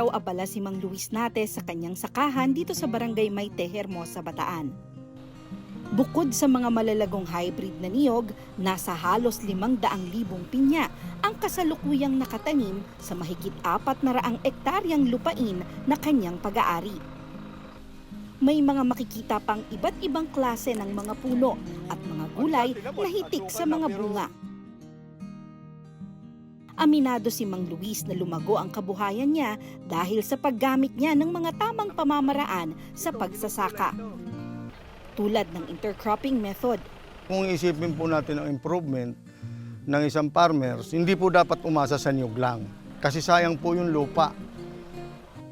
Araw-araw abala si Mang Luis Nate sa kanyang sakahan dito sa barangay Mayte, Hermosa, Bataan. Bukod sa mga malalagong hybrid na niyog, nasa halos 500,000 pinya ang kasalukuyang nakatanim sa mahigit apat na raang ektaryang lupain na kanyang pag-aari. May mga makikita pang iba't ibang klase ng mga puno at mga gulay na hitik sa mga bunga. Aminado si Mang Luis na lumago ang kabuhayan niya dahil sa paggamit niya ng mga tamang pamamaraan sa pagsasaka. Tulad ng intercropping method, Kung isipin po natin ang improvement ng isang farmers, hindi po dapat umasa sa niyog lang. Kasi sayang po yung lupa.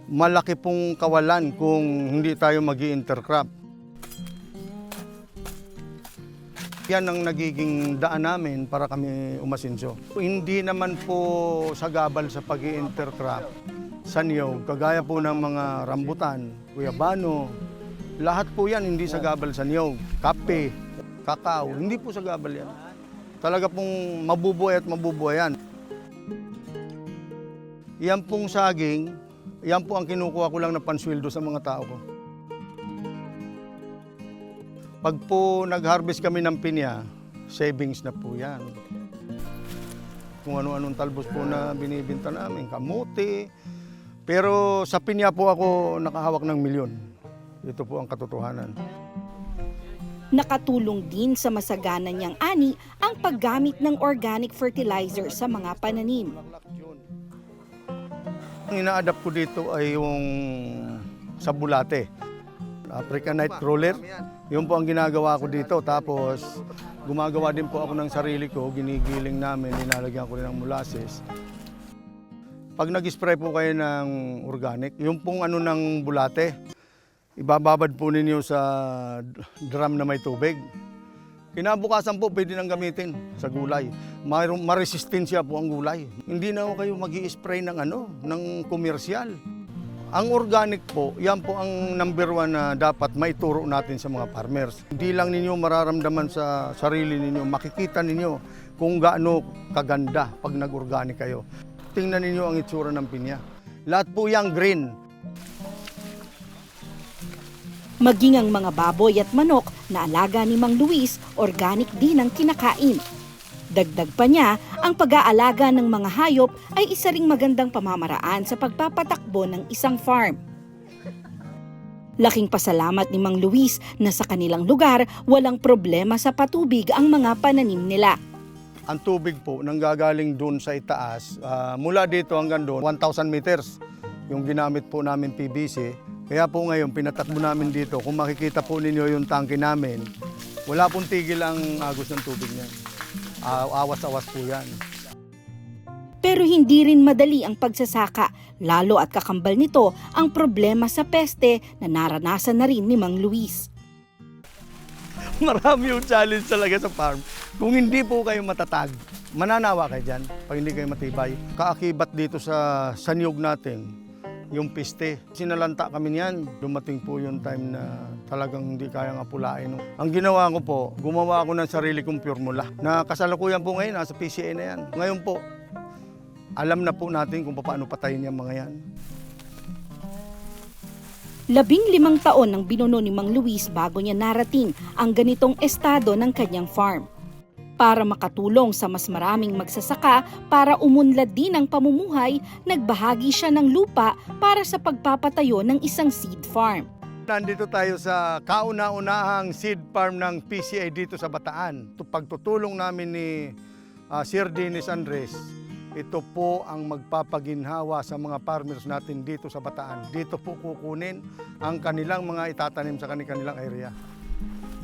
Malaki pong kawalan kung hindi tayo mag intercrop Yan ang nagiging daan namin para kami umasinso. Hindi naman po sagabal sa pag intercrop sa niyog, kagaya po ng mga rambutan, guyabano, lahat po yan hindi sagabal sa niyog. Kape, kakao, hindi po sagabal yan. Talaga pong mabubuhay at mabubuhay yan. Yan pong saging, yan po ang kinukuha ko lang na pansweldo sa mga tao ko. Pag po nag-harvest kami ng pinya, savings na po yan. Kung ano-anong talbos po na binibinta namin, kamuti. Pero sa pinya po ako nakahawak ng milyon. Ito po ang katotohanan. nakatulong din sa masagana niyang ani ang paggamit ng organic fertilizer sa mga pananim. Ang ina-adapt ko dito ay yung sa bulate. African Night Crawler. Yun po ang ginagawa ko dito. Tapos gumagawa din po ako ng sarili ko. Ginigiling namin, linalagyan ko rin ng molasses. Pag nag-spray po kayo ng organic, yung pong ano ng bulate, ibababad po ninyo sa drum na may tubig. Kinabukasan po pwede nang gamitin sa gulay. Mayroong maresistensya po ang gulay. Hindi na kayo mag spray ng ano, ng komersyal. Ang organic po, yan po ang number one na dapat maituro natin sa mga farmers. Hindi lang ninyo mararamdaman sa sarili ninyo, makikita ninyo kung gaano kaganda pag nag-organic kayo. Tingnan ninyo ang itsura ng pinya. Lahat po yung green. Maging ang mga baboy at manok na alaga ni Mang Luis, organic din ang kinakain. Dagdag pa niya, ang pag-aalaga ng mga hayop ay isa ring magandang pamamaraan sa pagpapatakbo ng isang farm. Laking pasalamat ni Mang Luis na sa kanilang lugar walang problema sa patubig ang mga pananim nila. Ang tubig po nanggagaling doon sa itaas, ah, mula dito hanggang doon, 1,000 meters yung ginamit po namin PVC. Kaya po ngayon, pinatakbo namin dito. Kung makikita po ninyo yung tangke namin, wala pong tigil ang agos ng tubig niyan. Awas-awas po yan. Pero hindi rin madali ang pagsasaka, lalo at kakambal nito ang problema sa peste na naranasan na rin ni Mang Luis. Marami yung challenge talaga sa farm. Kung hindi po kayo matatag, mananawa kayo dyan pag hindi kayo matibay. Kaakibat dito sa sanyog natin, yung piste. Sinalanta kami niyan. Dumating po yung time na talagang hindi kayang apulain. Ang ginawa ko po, gumawa ako ng sarili kong formula. Na kasalukuyan po ngayon, nasa PCA na yan. Ngayon po, alam na po natin kung paano patayin yung mga yan. Labing limang taon ang binuno ni Mang Luis bago niya narating ang ganitong estado ng kanyang farm. Para makatulong sa mas maraming magsasaka para umunlad din ang pamumuhay, nagbahagi siya ng lupa para sa pagpapatayo ng isang seed farm. Nandito tayo sa kauna-unahang seed farm ng PCA dito sa Bataan. Pagtutulong namin ni ah, Sir Dennis Andres, ito po ang magpapaginhawa sa mga farmers natin dito sa Bataan. Dito po kukunin ang kanilang mga itatanim sa kanilang area.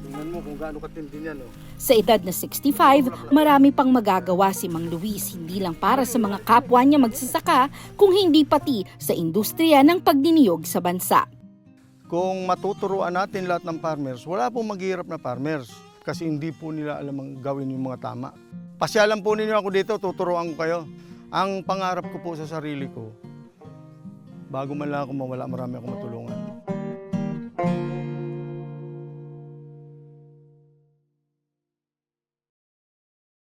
Tingnan mo kung gaano katindi yan. Oh. Sa edad na 65, marami pang magagawa si Mang Luis hindi lang para sa mga kapwa niya magsasaka, kung hindi pati sa industriya ng pagdiniyog sa bansa. Kung matuturuan natin lahat ng farmers, wala pong maghihirap na farmers kasi hindi po nila alam ang gawin yung mga tama. Pasyalan po ninyo ako dito, tuturuan ko kayo. Ang pangarap ko po sa sarili ko, bago man lang ako mawala, marami akong matulungan.